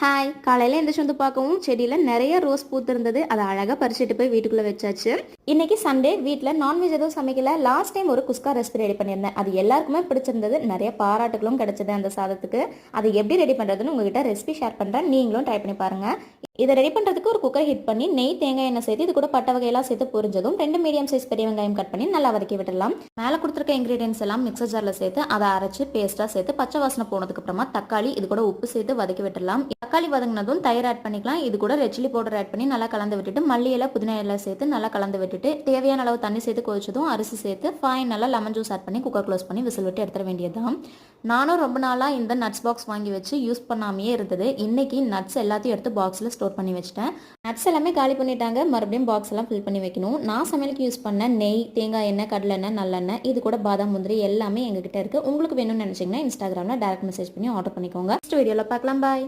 Hi காலையில் எந்திரிச்சு வந்து பார்க்கவும் செடியில் நிறைய ரோஸ் பூத்திருந்தது. அதை அழகாக பறிச்சுட்டு போய் வீட்டுக்குள்ளே வச்சாச்சு. இன்னைக்கு சண்டே வீட்டில் நான்வெஜ் எதுவும் சமைக்கல. லாஸ்ட் டைம் ஒரு குஸ்கா ரெசிபி ரெடி பண்ணியிருந்தேன். அது எல்லாருக்குமே பிடிச்சிருந்தது. நிறைய பாராட்டுகளும் கிடச்சிது அந்த சாதத்துக்கு. அதை எப்படி ரெடி பண்ணுறதுன்னு உங்ககிட்ட ரெசிபி ஷேர் பண்ணுறேன் நீங்களும் ட்ரை பண்ணி பாருங்கள் இதை ரெடி பண்ணுறதுக்கு ஒரு குக்கர் ஹீட் பண்ணி நெய் தேங்காய் எண்ணெய் சேர்த்து இது கூட பட்ட வகையெல்லாம் சேர்த்து பொரிஞ்சதும் ரெண்டு மீடியம் சைஸ் பெரிய வெங்காயம் கட் பண்ணி நல்லா வதக்கி விடலாம் மேலே கொடுத்துருக்க இன்க்ரீடியன்ஸ் எல்லாம் மிக்சர் ஜாரில் சேர்த்து அதை அரைச்சு பேஸ்ட்டாக சேர்த்து பச்சை வாசனை போனதுக்கு அப்புறமா தக்காளி இது கூட உப்பு சேர்த்து வதக்கி விட்டுடலாம். தக்காளி வதங்கினதும் தயிர் ஆட் பண்ணிக்கலாம். இது கூட ரெட் சில்லி பவுடர் ஆட் பண்ணி நல்லா கலந்து விட்டுட்டு மல்லி இலை புதினா இலை சேர்த்து நல்லா கலந்து விட்டுட்டு தேவையான அளவு தண்ணி சேர்த்து கொதிச்சதும் அரிசி சேர்த்து ஃபைன் நல்லா லெமன் ஜூஸ் ஆட் பண்ணி குக்கர் க்ளோஸ் பண்ணி விசில் விட்டு எடுத்துட வேண்டியதுதான். நானும் ரொம்ப நாளாக இந்த நட்ஸ் பாக்ஸ் வாங்கி வச்சு யூஸ் பண்ணாமையே இருந்தது. இன்னைக்கு நட்ஸ் எல்லாத்தையும் எடுத்து பாக்ஸில் ஸ்டோர் பண்ணி வச்சிட்டேன். நட்ஸ் எல்லாமே காலி பண்ணிட்டாங்க. மறுபடியும் பாக்ஸ் எல்லாம் ஃபில் பண்ணி வைக்கணும். நான் சமையலுக்கு யூஸ் பண்ண நெய் தேங்காய் எண்ணெய் கடலெண்ணெய் நல்லெண்ணெய் இது கூட பாதாம் முந்திரி எல்லாமே எங்ககிட்ட இருக்கு. உங்களுக்கு வேணும்னு நினைச்சீங்கன்னா இன்ஸ்டாகிராமில் டேரக்ட் மெசேஜ் பண்ணி ஆர்டர் பண்ணிக்கோங்க. நெக்ஸ்ட் வீடியோவில் பார்க்கலாம். பாய்